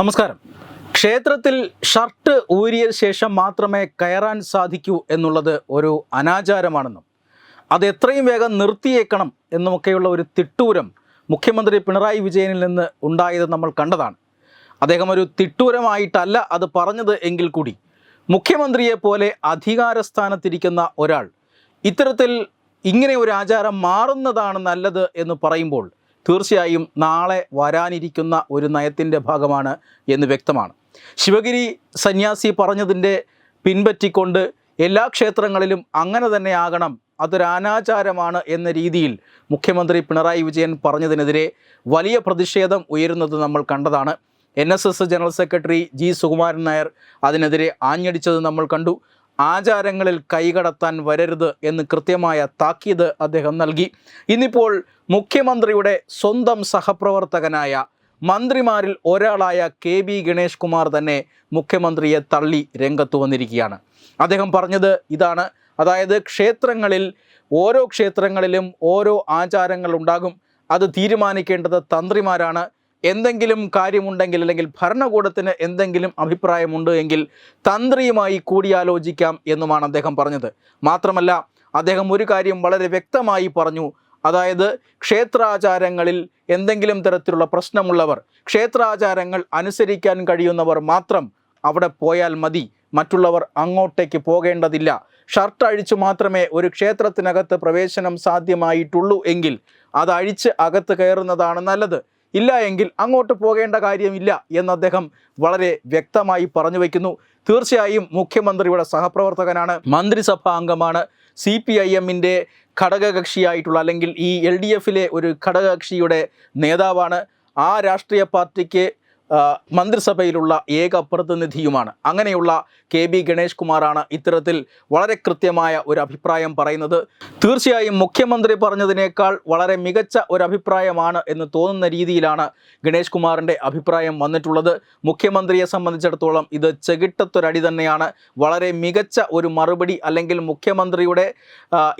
നമസ്കാരം. ക്ഷേത്രത്തിൽ ഷർട്ട് ഊരിയ ശേഷം മാത്രമേ കയറാൻ സാധിക്കൂ എന്നുള്ളത് ഒരു അനാചാരമാണെന്നും അത് എത്രയും വേഗം നിർത്തിയേക്കണം എന്നുമൊക്കെയുള്ള ഒരു തിട്ടൂരം മുഖ്യമന്ത്രി പിണറായി വിജയനിൽ നിന്ന് ഉണ്ടായത് നമ്മൾ കണ്ടതാണ്. അദ്ദേഹം ഒരു തിട്ടൂരമായിട്ടല്ല അത് പറഞ്ഞത് എങ്കിൽ കൂടി മുഖ്യമന്ത്രിയെ പോലെ അധികാരസ്ഥാനത്തിരിക്കുന്ന ഒരാൾ ഇത്തരത്തിൽ ഇങ്ങനെ ഒരു ആചാരം മാറുന്നതാണ് നല്ലത് എന്ന് പറയുമ്പോൾ തീർച്ചയായും നാളെ വരാനിരിക്കുന്ന ഒരു നയത്തിന്റെ ഭാഗമാണ് എന്ന് വ്യക്തമാണ്. ശിവഗിരി സന്യാസി പറഞ്ഞതിന്റെ പിൻപറ്റിക്കൊണ്ട് എല്ലാ ക്ഷേത്രങ്ങളിലും അങ്ങനെ തന്നെ ആകണം അതൊരു അനാചാരമാണ് എന്ന രീതിയിൽ മുഖ്യമന്ത്രി പിണറായി വിജയൻ പറഞ്ഞതിനെതിരെ വലിയ പ്രതിഷേധം ഉയരുന്നത് നമ്മൾ കണ്ടതാണ്. N S S general secretary G Sukumaran Nair അതിനെതിരെ ആഞ്ഞടിച്ചത് നമ്മൾ കണ്ടു. ആചാരങ്ങളിൽ കൈകടത്താൻ വരരുത് എന്ന് കൃത്യമായ താക്കീത് അദ്ദേഹം നൽകി. ഇന്നിപ്പോൾ മുഖ്യമന്ത്രിയുടെ സ്വന്തം സഹപ്രവർത്തകനായ മന്ത്രിമാരിൽ ഒരാളായ കെ ബി ഗണേഷ് കുമാർ തന്നെ മുഖ്യമന്ത്രിയെ തള്ളി രംഗത്ത് വന്നിരിക്കുകയാണ്. അദ്ദേഹം പറഞ്ഞത് ഇതാണ്. അതായത് ക്ഷേത്രങ്ങളിൽ ഓരോ ക്ഷേത്രങ്ങളിലും ഓരോ ആചാരങ്ങൾ ഉണ്ടാകും. അത് തീരുമാനിക്കേണ്ടത് തന്ത്രിമാരാണ്. എന്തെങ്കിലും കാര്യമുണ്ടെങ്കിൽ അല്ലെങ്കിൽ ഭരണകൂടത്തിന് എന്തെങ്കിലും അഭിപ്രായമുണ്ട് എങ്കിൽ തന്ത്രിയുമായി കൂടിയാലോചിക്കാം എന്നുമാണ് അദ്ദേഹം പറഞ്ഞത്. മാത്രമല്ല അദ്ദേഹം ഒരു കാര്യം വളരെ വ്യക്തമായി പറഞ്ഞു. അതായത് ക്ഷേത്രാചാരങ്ങളിൽ എന്തെങ്കിലും തരത്തിലുള്ള പ്രശ്നമുള്ളവർ ക്ഷേത്രാചാരങ്ങൾ അനുസരിക്കാൻ കഴിയുന്നവർ മാത്രം അവിടെ പോയാൽ മതി. മറ്റുള്ളവർ അങ്ങോട്ടേക്ക് പോകേണ്ടതില്ല. ഷർട്ട് അഴിച്ചു മാത്രമേ ഒരു ക്ഷേത്രത്തിനകത്ത് പ്രവേശനം സാധ്യമായിട്ടുള്ളൂ എങ്കിൽ അത് അഴിച്ച് അകത്ത് കയറുന്നതാണ് നല്ലത്. ഇല്ല എങ്കിൽ അങ്ങോട്ട് പോകേണ്ട കാര്യമില്ല എന്ന് അദ്ദേഹം വളരെ വ്യക്തമായി പറഞ്ഞു വയ്ക്കുന്നു. തീർച്ചയായും മുഖ്യമന്ത്രിയുടെ സഹപ്രവർത്തകനാണ് മന്ത്രിസഭാ അംഗമാണ് സി പി ഐ എമ്മിന്റെ ഘടകകക്ഷിയായിട്ടുള്ള അല്ലെങ്കിൽ ഈ എൽ ഡി എഫിലെ ഒരു ഘടകകക്ഷിയുടെ നേതാവാണ്. ആ രാഷ്ട്രീയ പാർട്ടിക്ക് മന്ത്രിസഭയിലുള്ള ഏക പ്രതിനിധിയുമാണ് അങ്ങനെയുള്ള കെ ബി ഗണേഷ് കുമാറാണ് ഇത്തരത്തിൽ വളരെ കൃത്യമായ ഒരു അഭിപ്രായം പറയുന്നത്. തീർച്ചയായും മുഖ്യമന്ത്രി പറഞ്ഞതിനേക്കാൾ വളരെ മികച്ച ഒരു അഭിപ്രായമാണ് എന്ന് തോന്നുന്ന രീതിയിലാണ് ഗണേഷ് കുമാറിന്റെ അഭിപ്രായം വന്നിട്ടുള്ളത്. മുഖ്യമന്ത്രിയെ സംബന്ധിച്ചിടത്തോളം ഇത് ചെകിട്ടത്തൊരടി തന്നെയാണ്. വളരെ മികച്ച ഒരു മറുപടി അല്ലെങ്കിൽ മുഖ്യമന്ത്രിയുടെ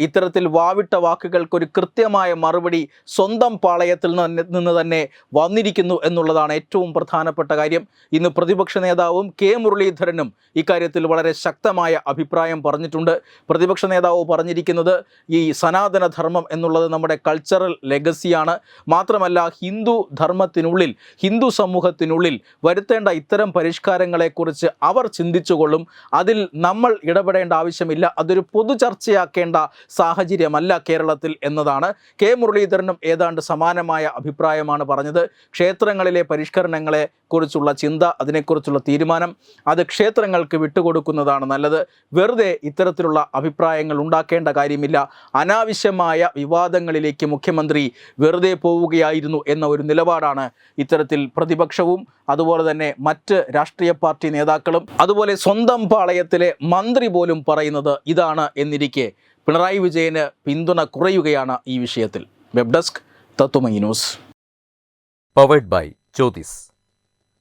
ഇത്തരത്തിൽ വാവിട്ട വാക്കുകൾക്കൊരു കൃത്യമായ മറുപടി സ്വന്തം പാളയത്തിൽ നിന്ന് തന്നെ വന്നിരിക്കുന്നു എന്നുള്ളതാണ് ഏറ്റവും പ്രധാനപ്പെട്ട കാര്യം. ഇന്ന് പ്രതിപക്ഷ നേതാവും കെ മുരളീധരനും ഇക്കാര്യത്തിൽ വളരെ ശക്തമായ അഭിപ്രായം പറഞ്ഞിട്ടുണ്ട്. പ്രതിപക്ഷ നേതാവ് പറഞ്ഞിരിക്കുന്നത് ഈ സനാതനധർമ്മം എന്നുള്ളത് നമ്മുടെ കൾച്ചറൽ ലെഗസിയാണ് മാത്രമല്ല ഹിന്ദു ധർമ്മത്തിനുള്ളിൽ ഹിന്ദു സമൂഹത്തിനുള്ളിൽ വരുത്തേണ്ട ഇത്തരം പരിഷ്കാരങ്ങളെക്കുറിച്ച് അവർ ചിന്തിച്ചുകൊള്ളും. അതിൽ നമ്മൾ ഇടപെടേണ്ട ആവശ്യമില്ല. അതൊരു പൊതു ചർച്ചയാക്കേണ്ട സാഹചര്യമല്ല കേരളത്തിൽ എന്നതാണ്. കെ മുരളീധരനും ഏതാണ്ട് സമാനമായ അഭിപ്രായമാണ് പറഞ്ഞത്. ക്ഷേത്രങ്ങളിലെ പരിഷ്കരണങ്ങളെ കുറിച്ചുള്ള ചിന്ത അതിനെക്കുറിച്ചുള്ള തീരുമാനം അത് ക്ഷേത്രങ്ങൾക്ക് വിട്ടുകൊടുക്കുന്നതാണ് നല്ലത്. വെറുതെ ഇത്തരത്തിലുള്ള അഭിപ്രായങ്ങൾ ഉണ്ടാക്കേണ്ട കാര്യമില്ല. അനാവശ്യമായ വിവാദങ്ങളിലേക്ക് മുഖ്യമന്ത്രി വെറുതെ പോവുകയായിരുന്നു എന്ന ഒരു നിലപാടാണ് ഇത്തരത്തിൽ പ്രതിപക്ഷവും അതുപോലെ തന്നെ മറ്റ് രാഷ്ട്രീയ പാർട്ടി നേതാക്കളും അതുപോലെ സ്വന്തം പാളയത്തിലെ മന്ത്രി പോലും പറയുന്നത് ഇതാണ് എന്നിരിക്കെ. പിണറായി വിജയന് പിന്തുണ കുറയുകയാണ് ഈ വിഷയത്തിൽ. Web desk Tatwamayi news.